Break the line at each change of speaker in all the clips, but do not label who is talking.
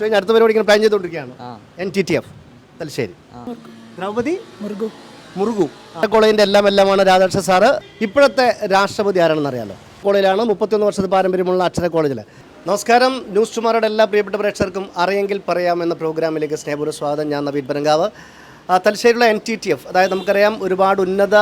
കഴിഞ്ഞ അടുത്ത പരിപാടി ഇങ്ങനെ പ്ലാൻ ചെയ്തുകൊണ്ടിരിക്കുകയാണ് N T T F Thalassery. Droupadi
മുറുകു
മുറുകു കോളേജിന്റെ എല്ലാം എല്ലാമാണ് രാധാകൃഷ്ണ സാറ്. ഇപ്പോഴത്തെ രാഷ്ട്രപതി ആരാണെന്ന് അറിയാലോ? കോളേജിലാണ് മുപ്പത്തിയൊന്ന് വർഷത്തെ പാരമ്പര്യമുള്ള അക്ഷര കോളേജിൽ നമസ്കാരം. ന്യൂസ് ടുമാറുടെ എല്ലാ പ്രിയപ്പെട്ട പ്രേക്ഷകർക്കും അറിയെങ്കിൽ പറയാം എന്ന പ്രോഗ്രാമിലേക്ക് സ്നേഹപൂർവ സ്വാഗതം. ഞാൻ നവീൻ പരങ്കാവ് തലശ്ശേരിയുള്ള എൻ ടി ടി എഫ് അതായത് നമുക്കറിയാം ഒരുപാട് ഉന്നത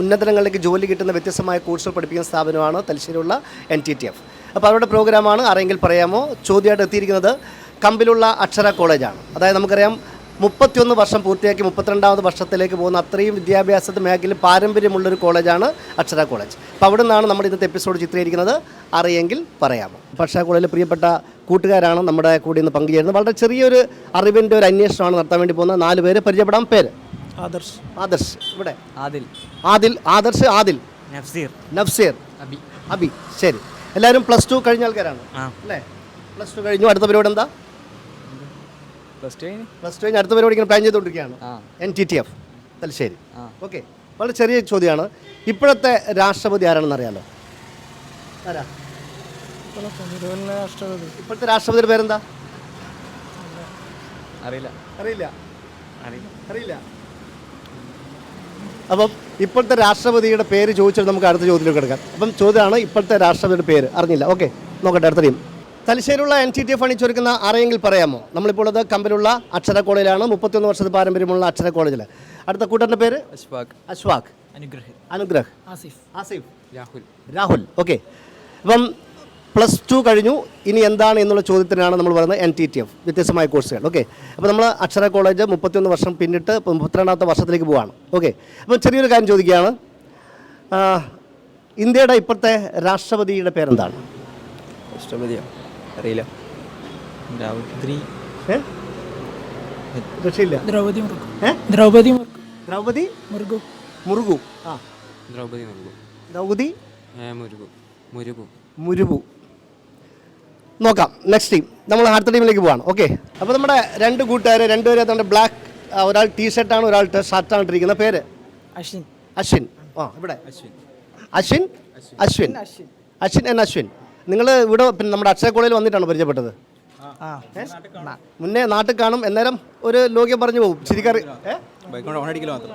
ഉന്നതങ്ങളിലേക്ക് ജോലി കിട്ടുന്ന വ്യത്യസ്തമായ കോഴ്സുകൾ പഠിപ്പിക്കുന്ന സ്ഥാപനമാണ് തലശ്ശേരിയുള്ള എൻ ടി ടി എഫ് അപ്പോൾ അവരുടെ പ്രോഗ്രാമാണ് ആരെങ്കിൽ പറയാമോ? ചോദ്യമായിട്ട് എത്തിയിരിക്കുന്നത് കമ്പിലുള്ള അക്ഷര കോളേജാണ്. അതായത് നമുക്കറിയാം മുപ്പത്തിയൊന്ന് വർഷം പൂർത്തിയാക്കി മുപ്പത്തിരണ്ടാമത് വർഷത്തിലേക്ക് പോകുന്ന അത്രയും വിദ്യാഭ്യാസ മേഖലയിൽ പാരമ്പര്യമുള്ളൊരു കോളേജാണ് അക്ഷര കോളേജ്. അപ്പോൾ അവിടെ നിന്നാണ് നമ്മുടെ ഇന്നത്തെ എപ്പിസോഡ് ചിത്രീകരിക്കുന്നത്. അറിയെങ്കിൽ പറയാമോ? അപ്പോൾ അക്ഷര കോളേജിലെ പ്രിയപ്പെട്ട കൂട്ടുകാരാണ് നമ്മുടെ കൂടെ ഇന്ന് പങ്കുചേരുന്നത്. വളരെ ചെറിയൊരു അറിവിന്റെ ഒരു അന്വേഷണമാണ് നടത്താൻ വേണ്ടി പോകുന്നത്. നാല് പേര് പരിചയപ്പെടാം. പേര്?
ആദർശ്.
ആദർശ്. ഇവിടെ?
ആദിൽ.
ആദിൽ. ആദർശ് ആദിൽ.
നഫ്സീർ.
നഫ്സീർ.
അബി.
അബി. ശരി. എല്ലാവരും പ്ലസ് ടു കഴിഞ്ഞ ആൾക്കാരാണ്. അല്ലേ? പ്ലസ് ടു കഴിഞ്ഞു. അടുത്ത പരിപാടി എന്താ?
പ്ലസ് ടു കഴിഞ്ഞ്.
പ്ലസ് ടു കഴിഞ്ഞ് അടുത്ത പരിപാടി ഇങ്ങനെ പ്ലാൻ ചെയ്തുകൊണ്ടിരിക്കുകയാണ്. N T T F Thalassery. Okay വളരെ ചെറിയ ചോദ്യമാണ്. ഇപ്പോഴത്തെ രാഷ്ട്രപതി ആരാണെന്ന് അറിയാലോ? ആരാ? ഇപ്പോഴത്തെ രാഷ്ട്രപതിയുടെ പേരെന്താ?
അറിയില്ല.
അറിയില്ല.
അറിയില്ല.
അറിയില്ല. അപ്പം ഇപ്പോഴത്തെ രാഷ്ട്രപതിയുടെ പേര് ചോദിച്ചിട്ട് നമുക്ക് അടുത്ത ചോദ്യത്തിലേക്ക് എടുക്കാം. അപ്പം ചോദ്യമാണ് ഇപ്പോഴത്തെ രാഷ്ട്രപതിയുടെ പേര്. അറിഞ്ഞില്ല. ഓക്കെ നോക്കട്ടെ അടുത്ത ടീം. തലശ്ശേരിയുള്ള എൻ ടി ടി എഫ് അണിച്ചൊരുക്കുന്ന അറിയെങ്കിൽ പറയാമോ? നമ്മളിപ്പോൾ ഉള്ളത് കമ്പനിയുള്ള അക്ഷര കോളേജിലാണ് മുപ്പത്തിയൊന്ന് വർഷത്തെ പാരമ്പര്യമുള്ള അക്ഷര കോളേജിൽ അടുത്ത കൂട്ടറിന്റെ പേര്?
അശ്വാഖ്
അശ്വാഖ്
അനുഗ്രഹ്.
അനുഗ്രഹ്.
ആസിഫ്.
ആസിഫ്.
രാഹുൽ.
രാഹുൽ. ഓക്കെ. അപ്പം പ്ലസ് ടു കഴിഞ്ഞു. ഇനി എന്താണ് എന്നുള്ള ചോദ്യത്തിനാണ് നമ്മൾ പറയുന്നത് എൻ ടി ടി എഫ് വ്യത്യസ്തമായ കോഴ്സുകൾ. ഓക്കെ അപ്പോൾ നമ്മൾ അക്ഷര കോളേജ് മുപ്പത്തിയൊന്ന് വർഷം പിന്നിട്ട് മുപ്പത്തിരണ്ടാമത്തെ വർഷത്തിലേക്ക് പോവാണ്. ഓക്കെ അപ്പോൾ ചെറിയൊരു കാര്യം ചോദിക്കുകയാണ്. ഇന്ത്യയുടെ ഇപ്പോഴത്തെ രാഷ്ട്രപതിയുടെ പേരെന്താണ്?
രാഷ്ട്രപതിയോ അറിയില്ല.
ദ്രൗപദി. രക്ഷയില്ല.
ദ്രൗപദി
ഏ?
ദ്രൗപതി
മുർഗു.
മുറുകു
ആ.
ദ്രൗപദി മുരുകു
ദ്രൗപദി?
മുരുകു മുരുകു
മുരുകു നോക്കാം. നെക്സ്റ്റ് ടീം നമ്മൾ അടുത്ത ടീമിലേക്ക് പോവാണ്. ഓക്കെ അപ്പോൾ നമ്മുടെ രണ്ട് കൂട്ടുകാർ രണ്ടുപേരും നമ്മുടെ ബ്ലാക്ക് ഒരാൾ ടീ ഷർട്ടാണ് ഒരാൾ ഷർട്ടാണ് ഇട്ടിരിക്കുന്ന പേര്?
അശ്വിൻ.
അശ്വിൻ. ആ ഇവിടെ.
അശ്വിൻ.
അശ്വിൻ? അശ്വിൻ.
അശ്വിൻ.
അശ്വിൻ. എൻ അശ്വിൻ. നിങ്ങൾ ഇവിടെ പിന്നെ നമ്മുടെ അക്ഷയ കോളേജിൽ വന്നിട്ടാണ് പരിചയപ്പെട്ടത്? മുന്നേ നാട്ടിൽ കാണും എന്നേരം ഒരു ലോകം പറഞ്ഞു പോകും. ശരിക്കറി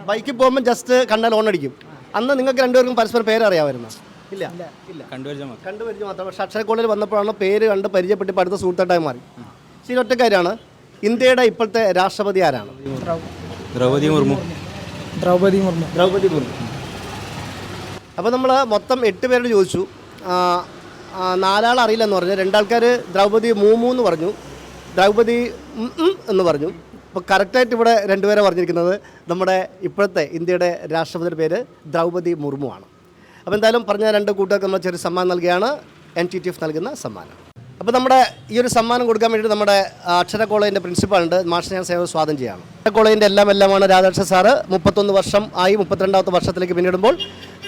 ബൈക്കിൽ പോകുമ്പോൾ ജസ്റ്റ് കണ്ടാൽ ഓൺ അടിക്കും അന്ന് നിങ്ങൾക്ക് രണ്ടുപേർക്കും പരസ്പരം പേര് അറിയാമായിരുന്നു ഇല്ല. ഇല്ല
കണ്ടുവരിച്ച മാത്രം.
മാത്രം. പക്ഷേ അക്ഷര കോളേജിൽ വന്നപ്പോഴാണ് പേര് കണ്ട് പരിചയപ്പെട്ട് പഠിത്ത അടുത്ത സുഹൃത്തായിട്ടായി മാറി ശരി ഒറ്റ കാര്യമാണ്. ഇന്ത്യയുടെ ഇപ്പോഴത്തെ രാഷ്ട്രപതി ആരാണ്?
ദ്രൗപദി മുർമു.
ദ്രൗപദി മുർമു.
ദ്രൗപദി മുർമു. അപ്പോൾ നമ്മൾ മൊത്തം എട്ട് പേരോട് ചോദിച്ചു. ആ, ആ, നാലാൾ അറിയില്ലെന്ന് പറഞ്ഞു. രണ്ടാൾക്കാർ ദ്രൗപദി മൂമു എന്ന് പറഞ്ഞു. ദ്രൗപദി ഉം ഉം എന്ന് പറഞ്ഞു. അപ്പോൾ കറക്റ്റായിട്ട് ഇവിടെ രണ്ടുപേരെ പറഞ്ഞിരിക്കുന്നത്. നമ്മുടെ ഇപ്പോഴത്തെ ഇന്ത്യയുടെ രാഷ്ട്രപതിയുടെ പേര് ദ്രൗപദി മുർമു ആണ്. അപ്പോൾ എന്തായാലും പറഞ്ഞ രണ്ട് കൂട്ടുകാർക്ക് നമ്മൾ ചെറിയ സമ്മാനം നൽകുകയാണ്. എൻ ടി ടി എഫ് നൽകുന്ന സമ്മാനം. അപ്പോൾ നമ്മുടെ ഈ ഒരു സമ്മാനം കൊടുക്കാൻ വേണ്ടിയിട്ട് നമ്മുടെ അക്ഷര കോളേജിന്റെ പ്രിൻസിപ്പാളുണ്ട്. മാഷിനെ ഞാൻ സേവ സ്വാഗതം ചെയ്യാണ്. അക്ഷര കോളേജിന്റെ എല്ലാം എല്ലാമാണ് രാധാകൃഷ്ണ സാറ്. മുപ്പത്തൊന്ന് വർഷം ആയി മുപ്പത്തിരണ്ടാമത്തെ വർഷത്തിലേക്ക് പിന്നിടുമ്പോൾ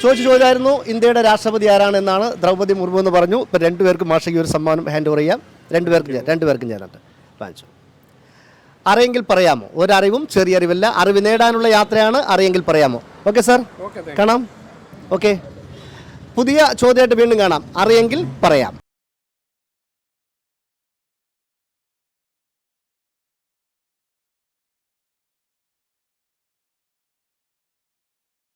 ചോദിച്ചു ചോദിച്ചായിരുന്നു ഇന്ത്യയുടെ രാഷ്ട്രപതി ആരാണ് എന്നാണ് ദ്രൗപദി മുർമു എന്ന് പറഞ്ഞു. ഇപ്പോൾ രണ്ടുപേർക്കും മാഷയ്ക്ക് ഒരു സമ്മാനം ഹാൻഡ് ഓവർ ചെയ്യാം. രണ്ടുപേർക്കും രണ്ടുപേർക്കും ഞാനുണ്ട് വാങ്ങിച്ചു. അറിയെങ്കിൽ പറയാമോ? ഒരറിവും ചെറിയ അറിവല്ല. അറിവ് നേടാനുള്ള യാത്രയാണ് അറിയെങ്കിൽ പറയാമോ? ഓക്കെ സാർ കാണാം. ഓക്കെ പുതിയ ചോദ്യമായിട്ട് വീണ്ടും കാണാം. അറിയെങ്കിൽ പറയാം.